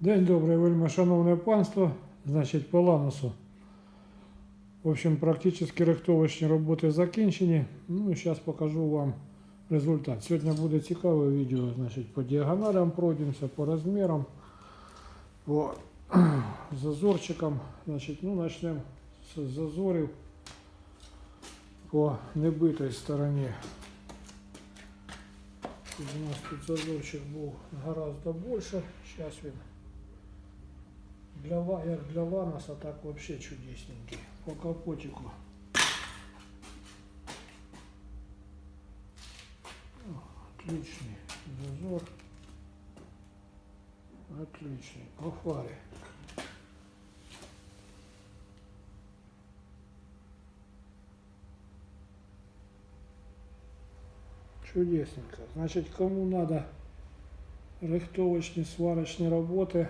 День добрий, вельми шановне панство. Значить, по ланосу. В общем, практично рихтовочні роботи закінчені. Ну і зараз покажу вам результат. Сьогодні буде цікаве відео, значить, по діагоналям пройдемося, по розмірам, по зазорчикам. Значить, ну, почнемо з зазорів по небитій стороні. У нас тут зазорчик був гораздо більше. Зараз він для, як для ланоса так вообще чудесненький. По капотику. Отличный зазор. Отличный. По фаре. Чудесненько. Значит, кому надо рихтовочні, сварочні роботи,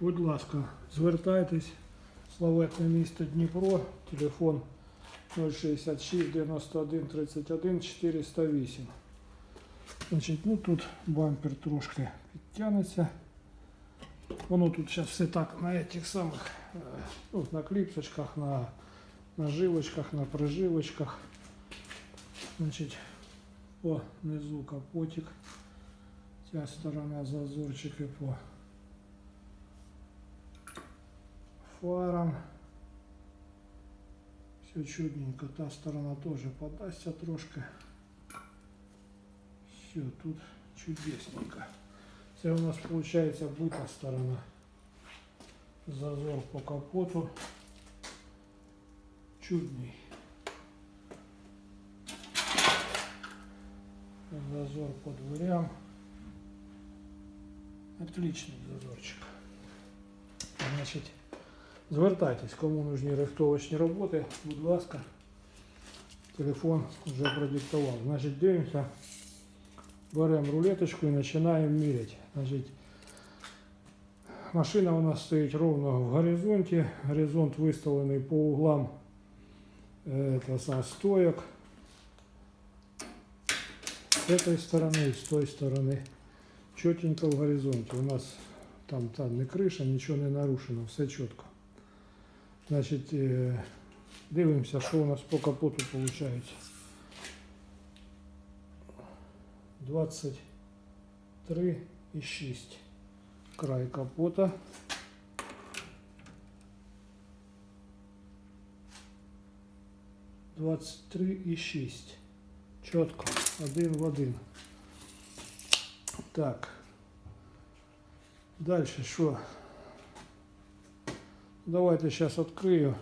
будь ласка, звертайтесь. Славетне місто Дніпро, телефон 066 91 31 408. Значить, ну тут бампер трошки підтягнеться. Воно тут зараз все так на этих самих, е, ну, на кліпсочках, на наживочках, на приживочках. Значить, по низу капотик. Ця сторона зазорчики по фарам. Все чудненько. Та сторона тоже подастся трошки. Все, тут чудесненько. Це у нас получается бита сторона. Зазор по капоту. Чудний. Зазор по дверям. Отличный зазорчик. Значить, звертайтесь, кому нужні рихтовочні роботи, будь ласка. Телефон вже продиктував. Значить, дивимося, беремо рулеточку і починаємо міряти. Значить, машина у нас стоїть ровно в горизонті. Горизонт виставлений по углам е, это, сам, стоек. С этой стороны и с той стороны. Четенько в горизонте. У нас там, там не криша, нічого не нарушено, все чітко. Значить, е, дивимося, що у нас по капоту виходить. 23,6 край капота. Двадцять три і шість. Чітко, один в один. Так. Дальше що? Давайте зараз відкрию.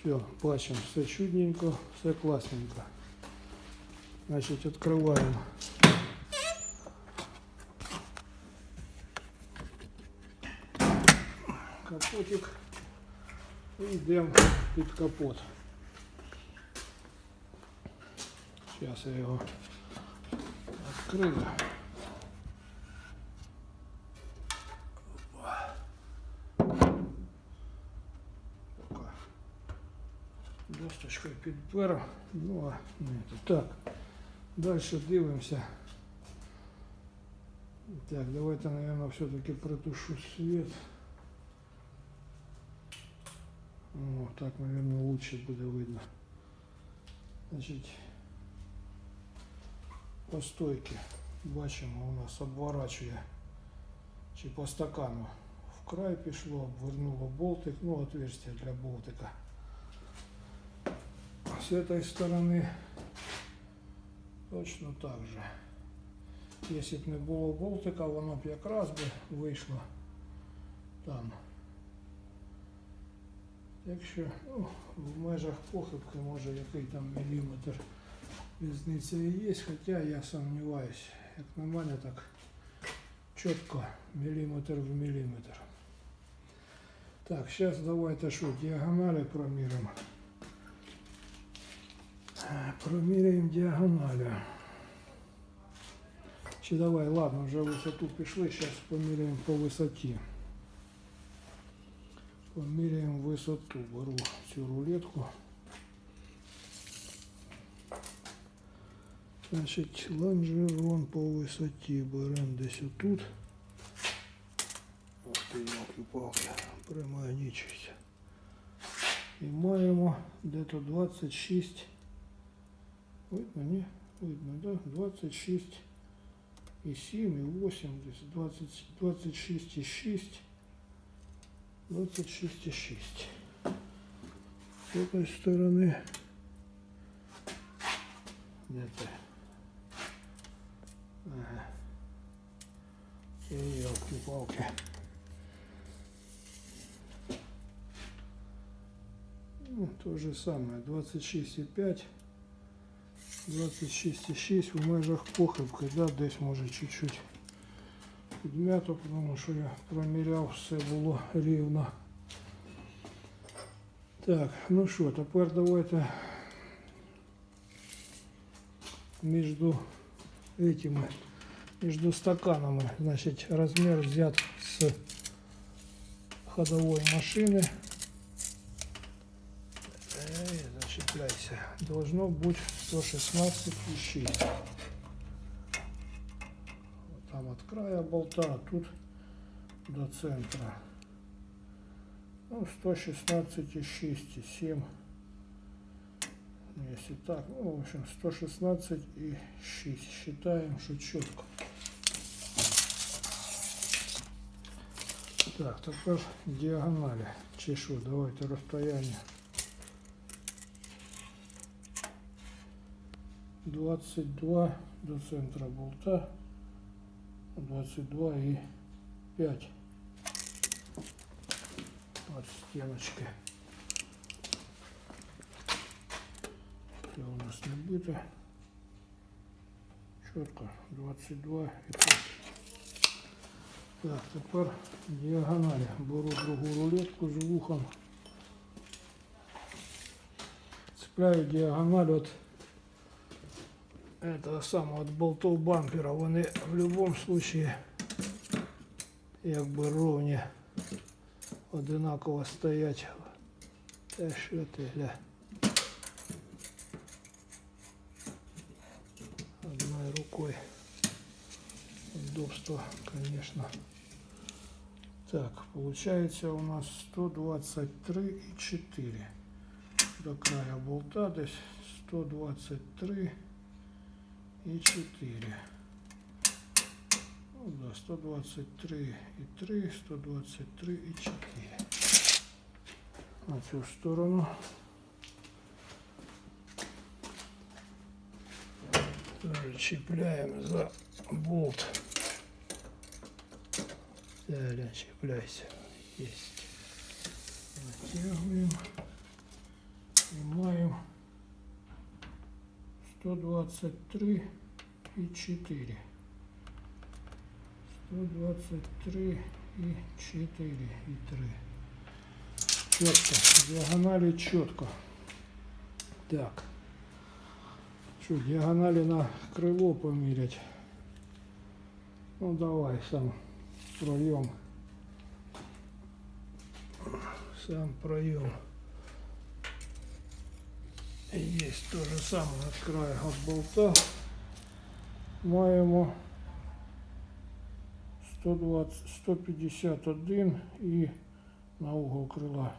Все, бачимо, все чудненько, все класненько. Значить, відкриваємо. Капотик. І йдемо під капот. Зараз я його відкрию. Досточкою підпер. Ну, а ні, то так. Далі дивимося. Так, давайте, наверное, все-таки притушу свет. О, так, наверное, лучше буде видно. Значить, по стойці бачимо, у нас обворачує чи по стакану вкрай пішло, обвернуло болтик, ну, отверстие для болтика. С этой стороны точно так же. Якщо б не було болтика, воно б якраз би вийшло там. Якщо ну, в межах похибки, може який там міліметр різниця і є, хоча я сумніваюсь, як на мене, так чітко міліметр в міліметр. Так, зараз давайте що, діагоналі проміримо. Е, Проміряємо діагоналі. Чи давай, ладно, вже висоту пішли, зараз поміряємо по висоті. Поміряємо висоту. Беру цю рулетку. Значить, лонжерон по висоті беремо десь отут. ти ялки-палки, примагнічуйся. І маємо де-то 26. Видно, ні? Видно, да? 26 і 7, і 8, десь 20, 26 і 6. 26 і 6. З этой сторони. Де ти? Ага. І ялки-палки. Ну, то же самое, 26,5, 26,6 в межах похибки, да, десь може чуть-чуть підмято, тому що я проміряв, все було рівно. Так, ну що, тепер давайте між этими, между стаканами, значит, размер взят с ходовой машины. Эй, зачепляйся. Должно быть 116,6. Вот Там от края болта, а тут до центра. Ну, 116,6 и 7. Если так, ну, в общем, 116 и 6. Считаем, что четко. Так, тепер діагоналі. Чи що, давайте розстояння. 22 до центра болта. 22 и 5 от стеночки. Все у нас не бито. Четко. 22 и 5. Так, тепер діагоналі. Беру другу рулетку з вухом. Цепляю діагональ от этого самого от болтов бампера. Вони в будь-якому случае якби ровні одинаково стоять. Та що ти гля. Одной рукой. Удобство, конечно. Так, получается у нас 123,4 до края болта, десь 123 и 4. Ну да, 123 и 3, 123 и 4. На цю сторону. Тоже чіпляємо за болт. Далее чіпляйся. Есть. Натягиваем. Снимаем. 123 и 4. 123 и 4 и 3. Четко. Диагонали четко. Так. Что, диагонали на крыло померять? Ну давай сам проем. Сам проем. И Есть то же самое от края от болта. Маємо 120, 151 і на угол крила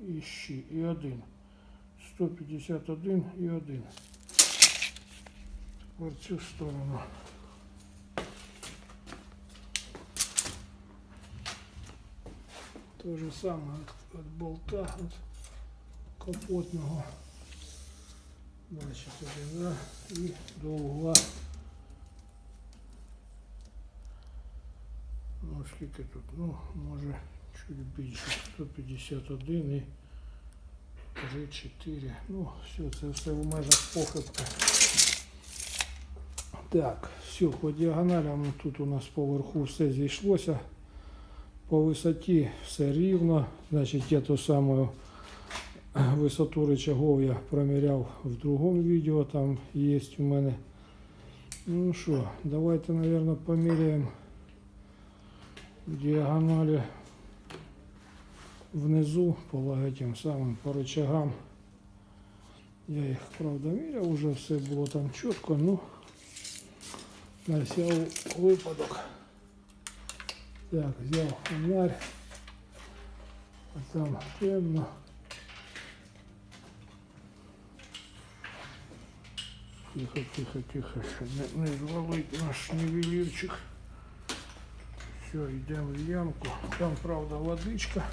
і ще і один. 151 і один. Тепер цю сторону. То же самое от, от болта, от капотного. Бачите, да? І до угла. Ну, скільки тут? Ну, може чуть більше. 151 і 3, 4. Ну, все, це все в межах похибки. Так, все, по діагоналям ну, тут у нас поверху все зійшлося. По висоті все рівно. Значить, я ту саму висоту рычагов я проміряв в другому відео, там є у мене. Ну що, давайте, наверное, поміряємо диагонали внизу по этим самым по рычагам. Я їх, правда, міряв, уже все було там чітко, ну на всяк випадок. Так, взяв фонарь. А там темно. Тихо, тихо, тихо, щоб не, не звалить наш нівелірчик. Все, йдемо в ямку. Там, правда, водичка.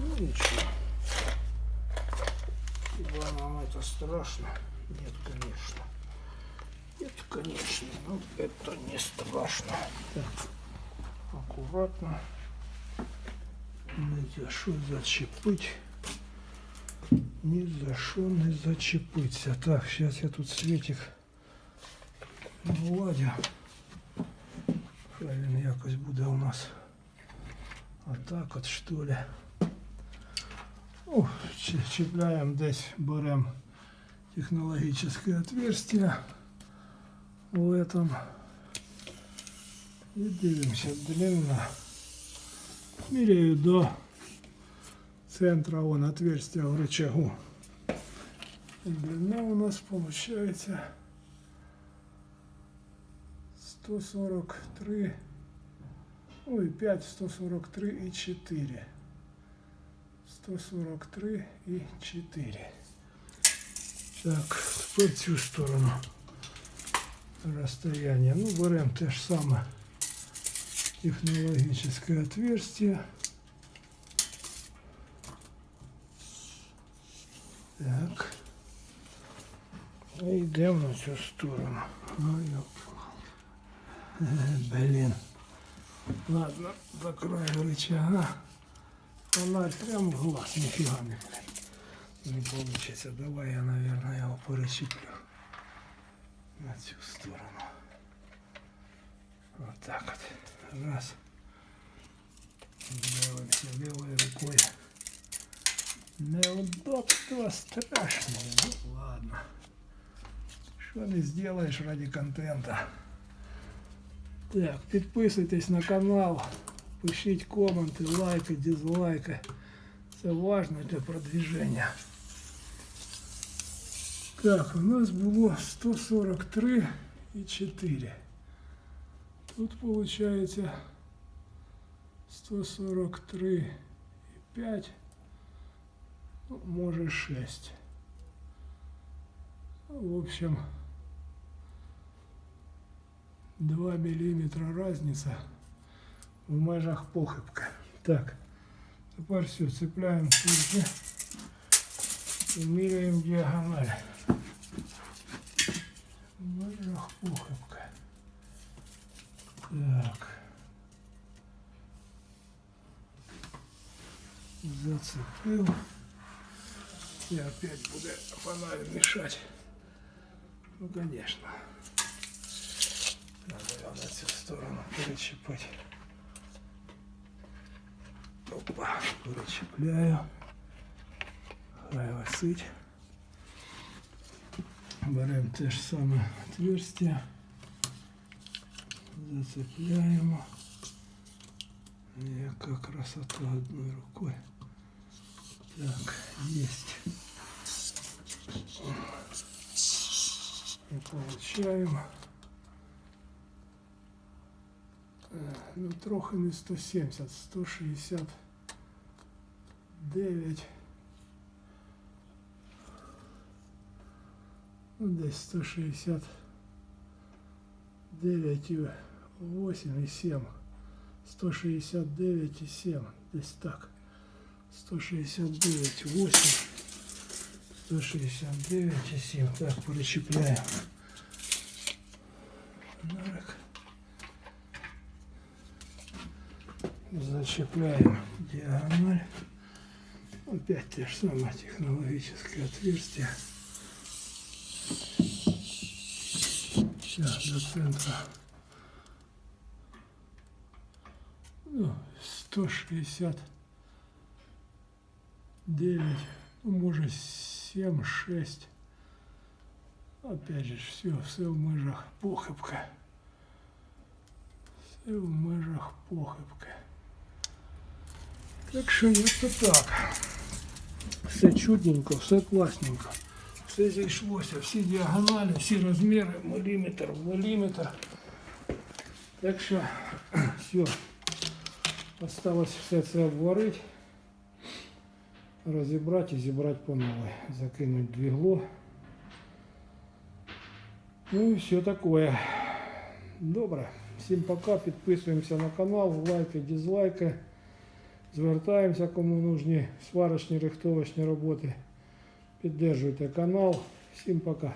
Ну ничего. Хіба нам это страшно? Нет, конечно. Нет, конечно, но это не страшно. Так, аккуратно. Ни за що зачепить. Ні за що не зачепиться. Так, сейчас я тут светик наладю. Хай він якось буде у нас. А так от що ли. Ну, чи- чіпляємо десь, беремо технологическое отверстие в этом. И дивимся длина. Меряю до центра вон отверстия в рычагу. И длина у нас получается 143, ой, 5, 143 и 4. 143 и 4. Так, тепер цю сторону расстояние. Ну, берем те ж саме технологическое отверстие. Так. І на цю сторону. Ой. Е, Блін. Ладно, закрою рычага. Фонарь прям в глаз, нифига не, не получится. Давай я, наверное, его перечеплю на цю сторону. Вот так вот. Раз. Делаемся левой рукой. Неудобство страшное. Ну ладно. Что не сделаешь ради контента. Так, підписуйтесь на канал, пишіть коменти, лайки, дизлайки. Це важно для продвіження. Так, у нас було 143 і 4. Тут получается 143 и 5. Может 6. Ну, В общем, 2 миллиметра разница в межах похибка. Так, тепер все, цепляем тут же и меряем диагональ. В межах похибка. Так. Зацепил. И опять будет фонарь мешать. Ну, конечно. Надо на цю сторону перечепить. Опа, перечепляю. Хай висить. Беремо те ж саме отверстие. Зацепляємо. Яка красота одной рукой. Так, есть. И получаем. Е, Ну, трохи не 170, 169. Ну, десь 169 і 8 і 7. 169 і 7. Десь так. 169, 8. 169 і 7. Так, перечіпляємо. Фонарик. Зачепляем диагональ. Опять те же самое технологическое отверстие. Сейчас до центра. Ну, 169, ну, может 7, 6. Опять же, все, все в межах похибка. Все в межах похибки. Так що як-то так. Все чудненько, все класненько. Все зійшлося, всі діагоналі, всі розміри, міліметр в міліметр. Так що все. Осталось все це обварити. розібрати і зібрати по новой. Закинуть двігло. Ну і все таке. Добре. Всім пока. Підписуємося на канал, лайки, дизлайки. Звертаємося, кому нужні сварочні, рихтовочні роботи. Піддержуйте канал. Всім пока.